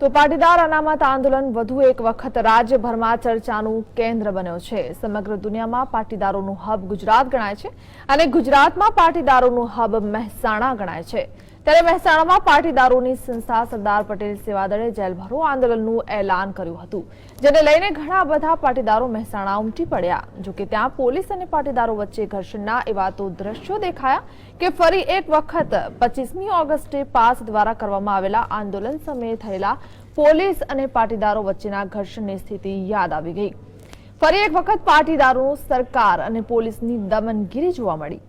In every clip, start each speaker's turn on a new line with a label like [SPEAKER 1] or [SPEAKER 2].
[SPEAKER 1] તો પાટીદાર અનામત આંદોલન વધુ એક વખત રાજ્યભરમાં ચર્ચાનું કેન્દ્ર બન્યો છે. સમગ્ર દુનિયામાં પાટીદારોનું હબ ગુજરાત ગણાય છે અને ગુજરાતમાં પાટીદારોનું હબ મહેસાણા ગણાય છે. ત્યારે મહેસાણામાં પાટીદારોની સંસ્થા સરદાર પટેલ સેવાદળે જેલભરો આંદોલનનું એલાન કર્યું હતું, જેને લઈને ઘણા બધા પાટીદારો મહેસાણા ઉમટી પડ્યા. જોકે ત્યાં પોલીસ અને પાટીદારો વચ્ચે ઘર્ષણના એવા તો દ્રશ્યો દેખાયા કે ફરી એક વખત પચીસમી ઓગસ્ટે પાસ દ્વારા કરવામાં આવેલા આંદોલન સમયે થયેલા પોલીસ અને પાટીદારો વચ્ચેના ઘર્ષણની સ્થિતિ યાદ આવી ગઈ. ફરી એક વખત પાટીદારો સરકાર અને પોલીસની દમનગીરી જોવા મળી.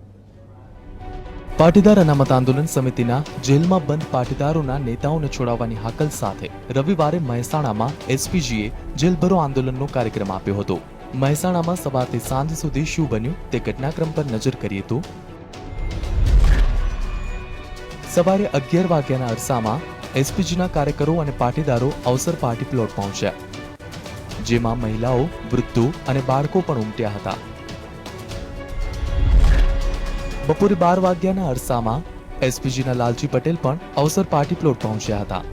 [SPEAKER 2] પાટીદાર અનામત આંદોલન સમિતિના જેલમાં બંધ પાટીદારોના નેતાઓને છોડાવવાની હાકલ સાથે રવિવારે મહેસાણામાં એસપીજીએ જેલભરો આંદોલનનો કાર્યક્રમ આપ્યો હતો. મહેસાણામાં સવારથી સાંજ સુધી શું બન્યું તે ઘટનાક્રમ પર નજર કરીએ તો સવારે અગિયાર વાગ્યાના અરસામાં એસપીજીના કાર્યકરો અને પાટીદારો અવસર પાર્ટી પ્લોટ પહોંચ્યા, જેમાં મહિલાઓ, વૃદ્ધો અને બાળકો પણ ઉમટ્યા હતા. બપોરે બાર વાગ્યાના અરસામાં એસપીજીના લાલજી પટેલ પણ અવસર પાર્ટી પ્લોટ પહોંચ્યા હતા.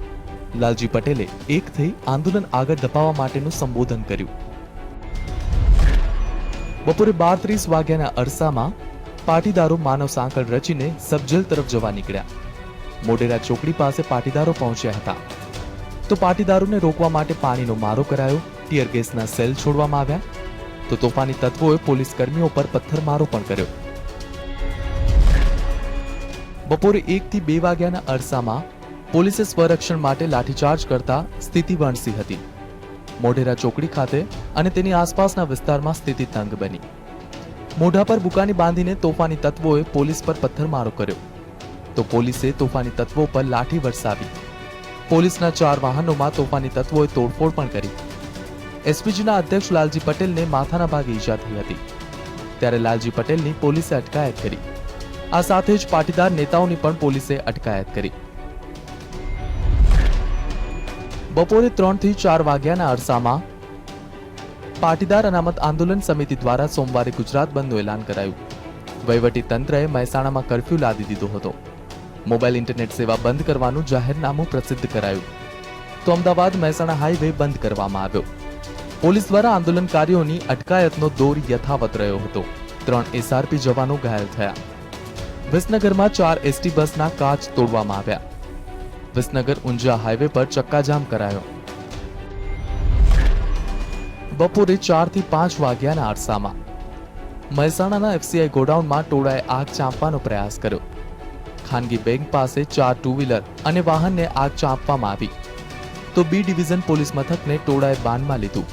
[SPEAKER 2] લાલજી પટેલે એક થઈ આંદોલન આગળ ધપાવવા માટેનું સંબોધન કર્યું. બપોરે બાર ત્રીસ વાગ્યાના અરસામાં પાટીદારો માનવ સાંકળ રચીને સબજેલ તરફ જવા નીકળ્યા. મોઢેરા ચોકડી પાસે પાટીદારો પહોંચ્યા હતા. તો પાટીદારોને રોકવા માટે પાણીનો મારો કરાયો, ટીયર ગેસના સેલ છોડવામાં આવ્યા. તો તોફાની તત્વોએ પોલીસ કર્મીઓ પર પથ્થરમારો પણ કર્યો. બપોરે એકથી બે વાગ્યાના અરસામાં પોલીસે સ્વરક્ષણ માટે લાઠીચાર્જ કરતા સ્થિતિ વણસી હતી. મોઢેરા ચોકડી ખાતે અને તેની આસપાસના વિસ્તારમાં સ્થિતિ તંગ બની. મોઢા પર બુકાની બાંધીને તોફાની તત્વોએ પોલીસ પર પથ્થરમારો કર્યો. તો પોલીસે તોફાની તત્વો પર લાઠી વરસાવી. પોલીસના ચાર વાહનોમાં તોફાની તત્વોએ તોડફોડ પણ કરી. એસપીજીના અધ્યક્ષ લાલજી પટેલને માથાના ભાગે ઈજા થઈ હતી. ત્યારે લાલજી પટેલની પોલીસે અટકાયત કરી. આ સાથે જ પાટીદાર નેતાઓની પણ પોલીસે અટકાયત કરી. બપોરે ત્રણથી ચાર વાગ્યાના અરસામાં પાટીદાર અનામત આંદોલન સમિતિ દ્વારા સોમવારે ગુજરાત બંધનું એલાન કરાયું. વહીવટી તંત્રએ મહેસાણામાં કર્ફ્યુ લાદી દીધો હતો. મોબાઈલ ઇન્ટરનેટ સેવા બંધ કરવાનું જાહેરનામું પ્રસિદ્ધ કરાયું. તો અમદાવાદ મહેસાણા હાઈવે બંધ કરવામાં આવ્યો. પોલીસ દ્વારા આંદોલનકારીઓની અટકાયતનો દોર યથાવત રહ્યો હતો. ત્રણ એસઆરપી જવાનો ઘાયલ થયા. વિસનગરમાં ચાર એસટી બસના કાચ તોડવામાં આવ્યા વિસનગર ઊંઝા હાઈવે પર ચક્કાજામ કરાયો બપોરે ચાર થી પાંચ વાગ્યાના અરસામાં મહેસાણાના એફસીઆઈ ગોડાઉનમાં ટોળાએ આગ ચાંપવાનો પ્રયાસ કર્યો ખાનગી બેંક પાસે ચાર ટુ વ્હીલર અને વાહનને આગ ચાંપવામાં આવી તો બી ડિવિઝન પોલીસ મથકને ટોળાએ બાનમાં લીધું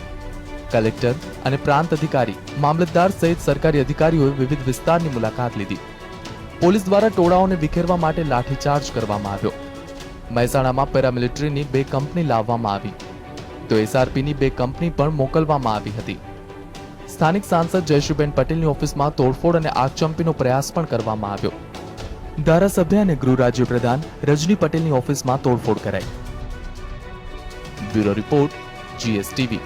[SPEAKER 2] કલેક્ટર અને પ્રાંત અધિકારી મામલતદાર સહિત સરકારી અધિકારીઓએ વિવિધ વિસ્તારની મુલાકાત લીધી પોલીસ દ્વારા ટોળાઓને વિખેરવા માટે લાઠીચાર્જ કરવામાં આવ્યો. મહેસાણામાં પેરામિલિટરીની બે કંપની લાવવામાં આવી. તો એસઆરપીની બે કંપની પણ મોકલવામાં આવી હતી. સ્થાનિક સાંસદ જયશ્રીબેન પટેલની ઓફિસમાં તોડફોડ અને આગચંપીનો પ્રયાસ પણ કરવામાં આવ્યો. ધારાસભ્ય અને ગૃહ રાજ્ય પ્રધાન રજની પટેલની ઓફિસમાં તોડફોડ કરાઈ. Bureau report, GSTV.